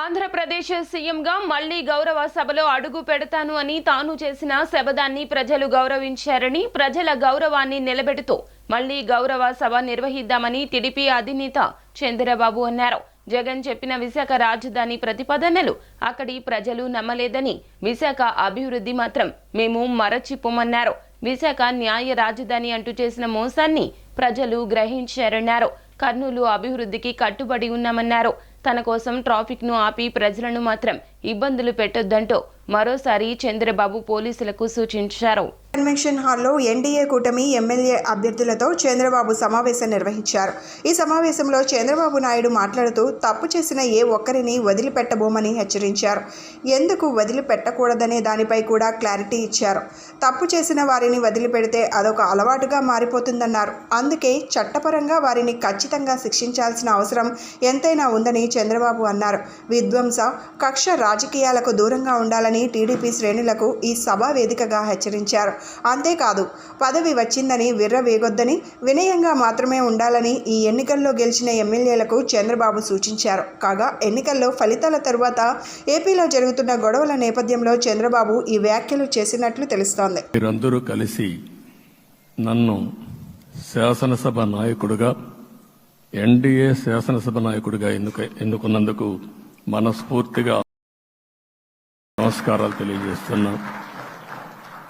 ఆంధ్రప్రదేశ్ సీఎంగా మళ్ళీ గౌరవ సభలో అడుగు పెడతాను అని తాను చేసిన శబదాన్ని ప్రజలు గౌరవించారని ప్రజల గౌరవాన్ని నిలబెడుతూ మళ్ళీ గౌరవ సభ నిర్వహిద్దామని టీడీపీ అధినేత చంద్రబాబు అన్నారు. జగన్ చెప్పిన విశాఖ రాజధాని ప్రతిపాదనలు అక్కడి ప్రజలు నమ్మలేదని విశాఖ అభివృద్ధి మాత్రం మేము మరచిపోమన్నారు. విశాఖ న్యాయ రాజధాని అంటూ చేసిన మోసాన్ని ప్రజలు గ్రహించారన్నారు. కర్నూలు అభివృద్ధికి కట్టుబడి ఉన్నామన్నారు. తన కోసం ట్రాఫిక్ను ఆపి ప్రజలను మాత్రం ఇబ్బందులు పెట్టొద్దంటూ మరోసారి చంద్రబాబు పోలీసులకు సూచించారు. కన్వెన్షన్ హాల్లో ఎన్డీఏ కూటమి ఎమ్మెల్యే అభ్యర్థులతో చంద్రబాబు సమావేశం నిర్వహించారు. ఈ సమావేశంలో చంద్రబాబు నాయుడు మాట్లాడుతూ తప్పు చేసిన ఏ ఒక్కరిని వదిలిపెట్టబోమని హెచ్చరించారు. ఎందుకు వదిలిపెట్టకూడదనే దానిపై కూడా క్లారిటీ ఇచ్చారు. తప్పు చేసిన వారిని వదిలిపెడితే అదొక అలవాటుగా మారిపోతుందన్నారు. అందుకే చట్టపరంగా వారిని ఖచ్చితంగా శిక్షించాల్సిన అవసరం ఎంతైనా ఉందని చంద్రబాబు అన్నారు. విధ్వంస కక్ష రాజకీయాలకు దూరంగా ఉండాలని టీడీపీ శ్రేణులకు ఈ సభా వేదికగా హెచ్చరించారు. అంతేకాదు పదవి వచ్చిందని విర్రవేగొద్దని వినయంగా మాత్రమే ఉండాలని ఈ ఎన్నికల్లో గెలిచిన ఎమ్మెల్యేలకు చంద్రబాబు సూచించారు. కాగా ఎన్నికల్లో ఫలితాల తరువాత ఏపీలో జరుగుతున్న గొడవల నేపథ్యంలో చంద్రబాబు ఈ వ్యాఖ్యలు చేసినట్లు తెలుస్తోంది. మీరందరూ కలిసి నన్ను శాసనసభ నాయకుడుగా ఎన్డీఏ శాసనసభ నాయకుడిగా ఎన్నుక ఎన్నుకున్నందుకు మనస్ఫూర్తిగా నమస్కారాలు తెలియజేస్తున్నాను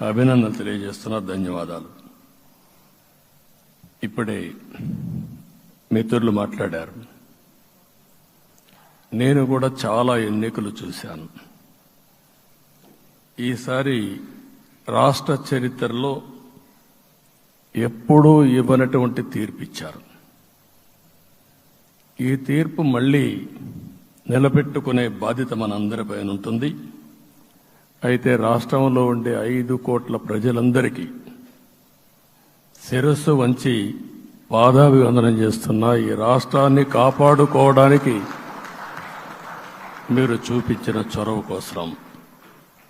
అభినందన తెలియజేస్తున్నా. ధన్యవాదాలు. ఇప్పుడే మిత్రులు మాట్లాడారు. నేను కూడా చాలా ఎన్నికలు చూశాను. ఈసారి రాష్ట్ర చరిత్రలో ఎప్పుడూ ఇవ్వనటువంటి తీర్పు ఇచ్చారు ఈ తీర్పు మళ్ళీ నిలబెట్టుకునే బాధ్యత మనందరిపైన ఉంటుంది. అయితే రాష్ట్రంలో ఉండే ఐదు కోట్ల ప్రజలందరికీ శిరస్సు వంచి పాదాభివందనం చేస్తున్న ఈ రాష్ట్రాన్ని కాపాడుకోవడానికి మీరు చూపించిన చొరవ కోసం.